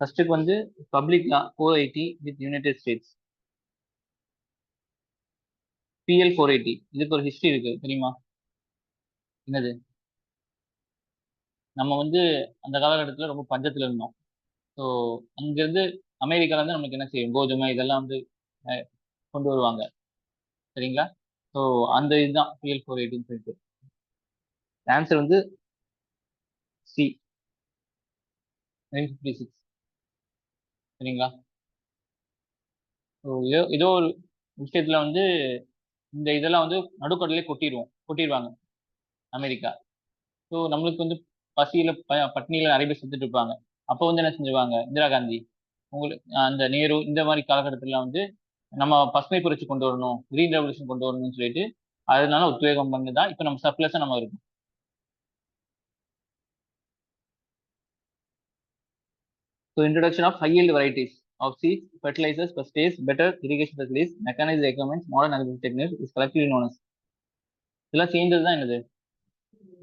ஃபர்ஸ்ட்டுக்கு வந்து public law four eighty with United States PL four eighty இதுக்கு ஒரு history இருக்கு தெரியுமா? என்னது? நம்ம வந்து அந்த காலகட்டத்தில் ரொம்ப பஞ்சத்தில் இருந்தோம். ஸோ அங்கேருந்து அமெரிக்காலேருந்து நமக்கு என்ன செய்யும்? கோதுமை இதெல்லாம் வந்து கொண்டு வருவாங்க. சரிங்களா? ஸோ அந்த இதுதான் பிஎல் ஃபோர் எயிட்டின்னு சொல்லிட்டு. ஆன்சர் வந்து சி நைன் ஃபிஃப்டி சிக்ஸ் சரிங்களா? ஸோ ஏதோ ஏதோ ஒரு விஷயத்தில் வந்து இந்த இதெல்லாம் வந்து நடுக்கடலே கொட்டிடுவோம் கொட்டிடுவாங்க அமெரிக்கா. ஸோ நம்மளுக்கு வந்து பசியில் ப நிறைய பேர் செத்துட்டு இருப்பாங்க. அப்போ வந்து என்ன செஞ்சுவாங்க இந்திரா காந்தி உங்களுக்கு அந்த நேரு இந்த மாதிரி காலகட்டத்தில் வந்து நம்ம பசுமை புரட்சி கொண்டு வரணும் கிரீன் ரெவல்யூஷன் கொண்டு வரணும்னு சொல்லிட்டு அதனால உத்வேகம் பண்ணி தான் இப்போ நம்ம சர்ப்ளஸாக நம்ம இருக்கும். So introduction of high yield varieties of seeds, fertilizers, pesticides, better irrigation facilities, mechanized equipments, modern agriculture techniques is collectively known as. இதெல்லாம் சேர்ந்தது தான் என்னது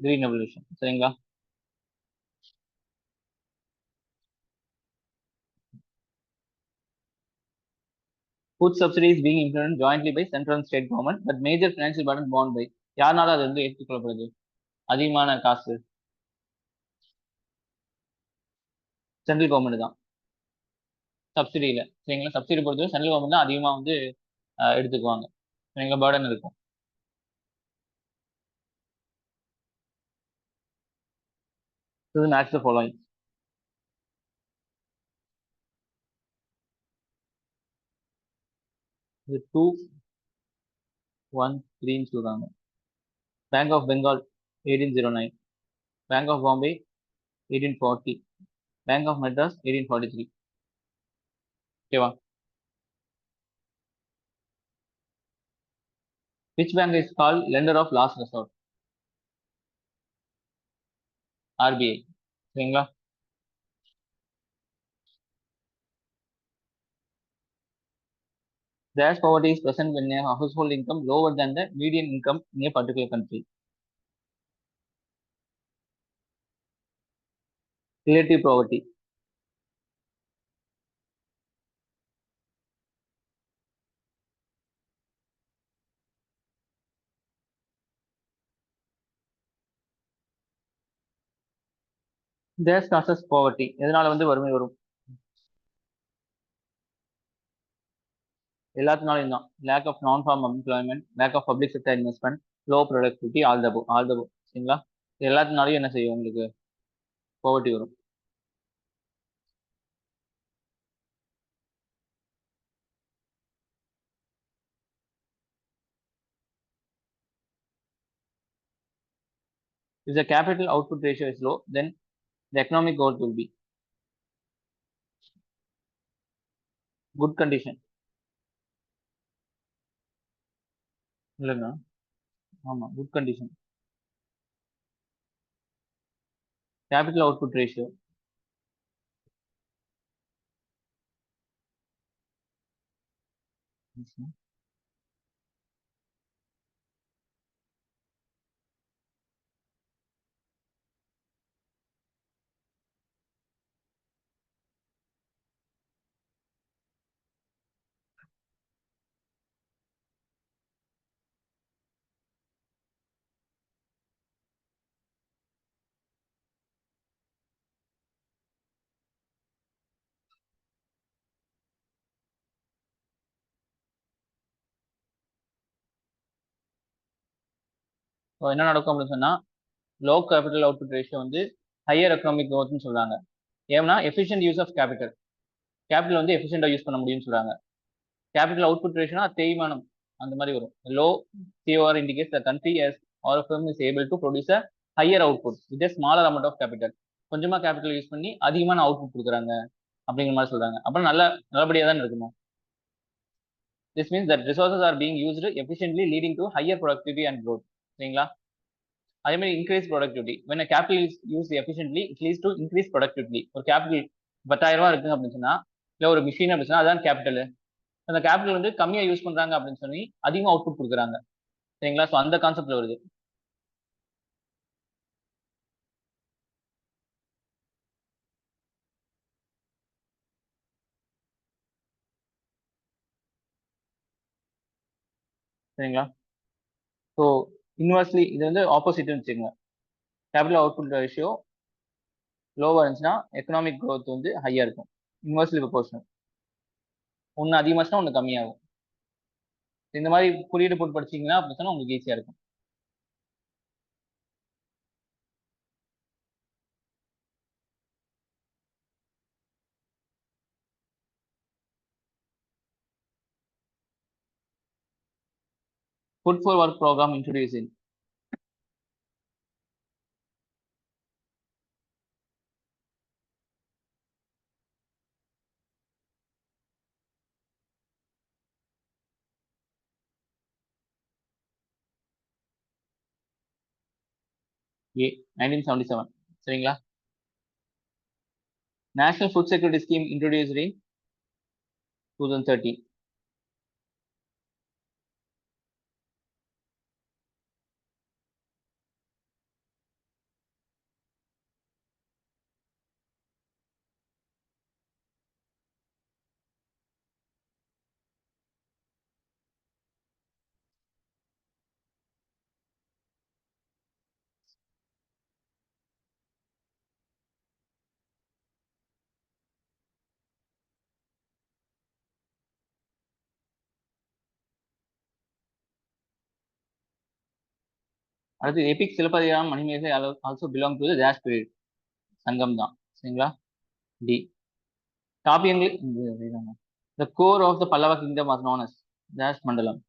கிரீன் ரெவல்யூஷன் சரிங்களா food subsidies being implemented jointly by central and state government but major financial burden borne by யாருனால அது வந்து ஏற்றுக்கொள்ளப்படுது அதிகமான காசு சென்ட்ரல் கவர்மெண்ட் தான். சப்சிடியில் சரிங்களா? சப்சிடி பொறுத்தவரை சென்ட்ரல் கவர்மெண்ட் தான் அதிகமாக வந்து எடுத்துக்குவாங்க. சரிங்களா? பேர்டன் இருக்கும். இது மேட்ச் த ஃபாலோயிங் இது டூ ஒன் த்ரீன்னு சொல்கிறாங்க bank of Bengal eighteen zero nine bank of Bombay eighteen forty Bank of Madras eighteen forty three ஓகேவா which bank is call lender of last resort RBI சரிங்களா Dash poverty is present when a household income lower than the median income in a particular country. Relative poverty. தேஸ் நாசஸ் poverty எதனால வந்து வறுமை வரும்? எல்லாத்தினாலையும் தான். Lack of non farm employment lack of public sector investment low productivity all tabu all தபு சரிங்களா? எல்லாத்தினாலையும் என்ன செய்யும் உங்களுக்கு? poverty வரும் If the capital output ratio is low, then the economic growth will be good condition. இல்லைங்க ஆமா good condition Capital output ratio so என்ன நடக்கும் அப்படின்னு சொன்னா லோ கேபிட்டல் அவுட்புட் ரேஷியோ வந்து ஹையர் எக்கனாமிக் க்ரோத்னு சொல்றாங்க. ஏன்னா efficient use of capital capital வந்து எஃபிஷியண்டாக யூஸ் பண்ண முடியும்னு சொல்றாங்க. கேபிட்டல் அவுட்புட் ரேஷியோனா தேய்மானம் அந்த மாதிரி வரும். Low COR indicates the country as are from is able to produce a higher output with smaller amount of capital கொஞ்சமா கேபிட்டல் யூஸ் பண்ணி அதிகமான அவுட்புட் கொடுக்குறாங்க அப்படிங்கிற மாதிரி சொல்றாங்க. அப்புறம் நல்ல நல்லபடியாக தான் இருக்கணும் this means that resources are being used efficiently leading to higher productivity and growth சரிங்களா? அதே மாதிரி increase productivity when capital use efficiently it leads to increase productivity ஒரு கேபிட்டல் பத்தாயிரம் ரூபா இருக்கு அப்படின்னு சொன்னா இல்லை ஒரு மிஷின் அப்படின்னு அதான் கேபிட்டல் அந்த கேபிட்டல் வந்து கம்மியா யூஸ் பண்றாங்க அப்படின்னு சொல்லி அதிகமாக அவுட்புட் கொடுக்குறாங்க. சரிங்களா? ஸோ அந்த கான்செப்ட்ல வருது. சரிங்களா? ஸோ இன்வெர்ஸ்லி இது வந்து ஆப்போசிட்னு வச்சுக்கோங்க. கேபிட்டல் அவுட்புட் ரேஷியோ லோவாக இருந்துச்சுன்னா எக்கனாமிக் க்ரோத் வந்து ஹையாக இருக்கும். இன்வெர்ஸ்லி ப்ரொபோர்ஷனல் ஒன்று அதிகமாச்சுன்னா ஒன்று கம்மியாகும். இந்த மாதிரி குறியீடு போட்டு படிச்சீங்கன்னா அப்படி சொன்னால் உங்களுக்கு ஈஸியாக இருக்கும். Food for Work program introducing a nineteen seventy seven சரிங்களா national food security scheme introduced in two thousand thirty அடுத்து epic Silappatikaram Manimekalai also belong to dash period Sangam தான். சரிங்களா? டி காப்பியங்கள் the core of the Pallava kingdom as known as dash Mandalam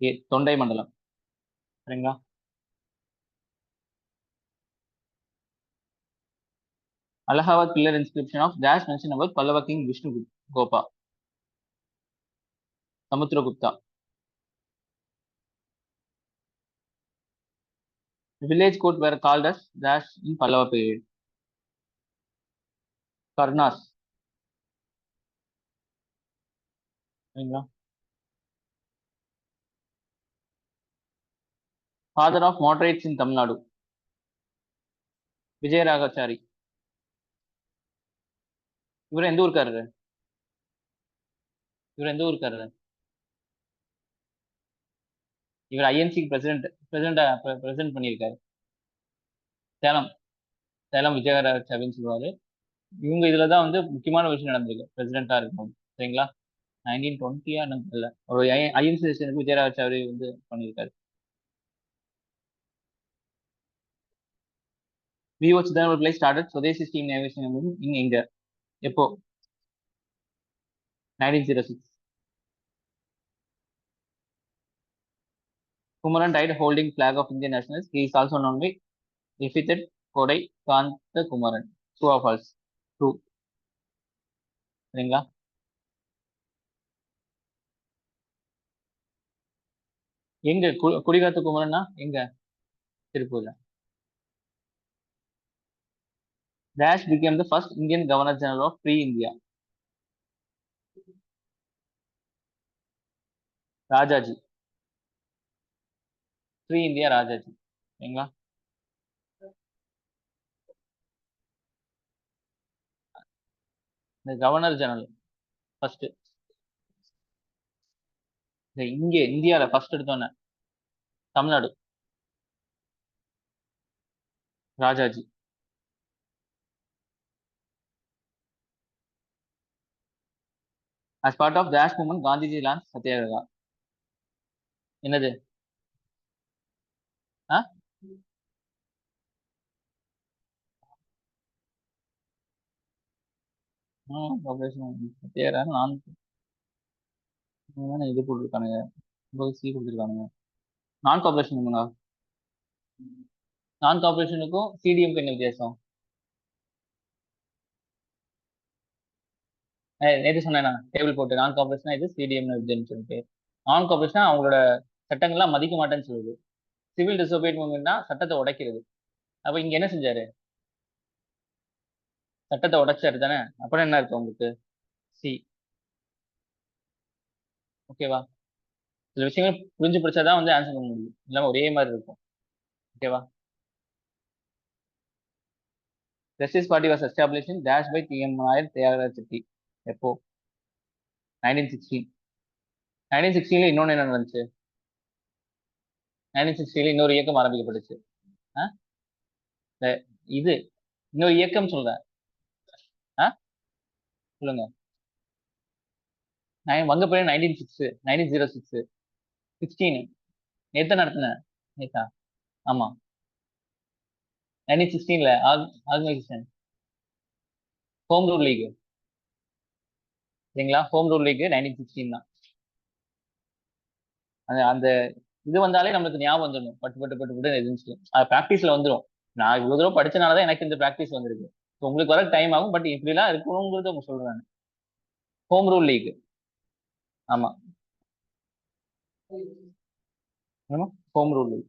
ஏ தொண்டை மண்டலம் சரிங்களா? Allahabad pillar inscription of dash mention our Pallava king Vishnugopa Samudragupta village court were called as dash in Pallava period. Karnas. Father of moderates in Tamil Nadu. Vijay Ragachari. இவர் எந்த ஊருக்காரரு இவர் எந்த ஊருக்காரரு இவர் ஐஎன்சிக்கு president பிரசிடென்டா president பண்ணியிருக்காரு. சேலம் சேலம் விஜயராஜாவின்னு சொல்லுவாரு. இவங்க இதுல தான் வந்து முக்கியமான விஷயம் நடந்திருக்கு. பிரசிடென்டா இருக்கும் சரிங்களா? நைன்டீன் டுவெண்ட்டியா என்னன்னு தெரியல. ஒரு ஐஎன்சி பிரசிடென்ட் விஜயராஜாவி வந்து பண்ணியிருக்காரு. VO Chidambaram Pillai started Swadeshi steam navigation in எங்க எப்போ? Nineteen zero six Kumaran died holding flag of Indian nationals. He is also known by epithet Kodai Kanta Kumaran. True or false? True. சரிங்களா எங்க கு- குடிகாத்த குமரன்னா எங்க திருப்பூர்ல dash became the first Indian Governor General of Free India. Rajaji free India Rajaji சரிங்களா இந்த governor general first இந்த இங்கே இந்தியாவில் ஃபர்ஸ்ட் எடுத்தோன்னே Tamil Nadu. Rajaji. As part of dash movement Gandhiji launch Satyagraha என்னது? ஆ? சத்யாகிரகா நான் இது கொடுத்துருக்கானுங்க சி கொடுத்துருக்கானுங்க நான் கார்பரேஷன் நான் கார்பரேஷனுக்கும் சிடிஎம்க்கு என்ன வித்தியாசம்? நேற்று சொன்னேன்? டேபிள் போட்டு நான் கார்பரேஷனா இது சிடிஎம்னு இதுன்னு சொல்லிட்டு. நான் கார்பரேஷனா அவங்களோட சட்டங்கள்லாம் மதிக்க மாட்டேன்னு சொல்லுது. சிவில் டிசோபேட் மூவ்மெண்ட்னா சட்டத்தை உடைக்கிறது. அப்ப இங்க என்ன செஞ்சாரு? சட்டத்தை உடைச்சாரு தானே? அப்புறம் என்ன இருக்கு உங்களுக்கு? சி ஓகேவா சில விஷயங்கள் புரிஞ்சு படிச்சாதான் வந்து ஆன்சர் பண்ண முடியும். இல்லாம ஒரே மாதிரி இருக்கும். ஓகேவா justice party was establish dash by TM Nair Thyagaraj Chetty எப்போ? நைன்டீன் சிக்ஸ்டீன் நைன்டீன் சிக்ஸ்டீன்ல இன்னொன்று என்ன நடந்துச்சு? நைன்டீன் சிக்ஸ்டியில் இன்னொரு இயக்கம் ஆரம்பிக்கப்பட்டுச்சு. ஆ? இந்த இது இன்னொரு இயக்கம் சொல்றேன். ஆ? சொல்லுங்க. நான் வங்கப்பேர் nineteen six nineteen zero six sixteen எத்தனை நடத்தினேன் நேத்தா? ஆமா. நைன்டீன் சிக்ஸ்டீன்ல ஆர்கனைசேஷன். Home rule league. சரிங்களா? Home rule league nineteen sixteen தான். அந்த அந்த இது வந்தாலே நம்மளுக்கு ஞாபகம் வந்துடணும். பட்டு பட்டு பட்டு பட்டு இருந்துச்சு அது ப்ராக்டிஸ்ல வந்துடும் நான் இவ்வளவு தூரம் படிச்சனாலதான் எனக்கு இந்த ப்ராக்டிஸ் வந்திருக்கு. உங்களுக்கு வர டைம் ஆகும். பட் இப்படிலாம் இருக்கணுங்கிறது உங்க சொல்றேன் ஹோம் ரூல் லீக் ஆமா. Home rule league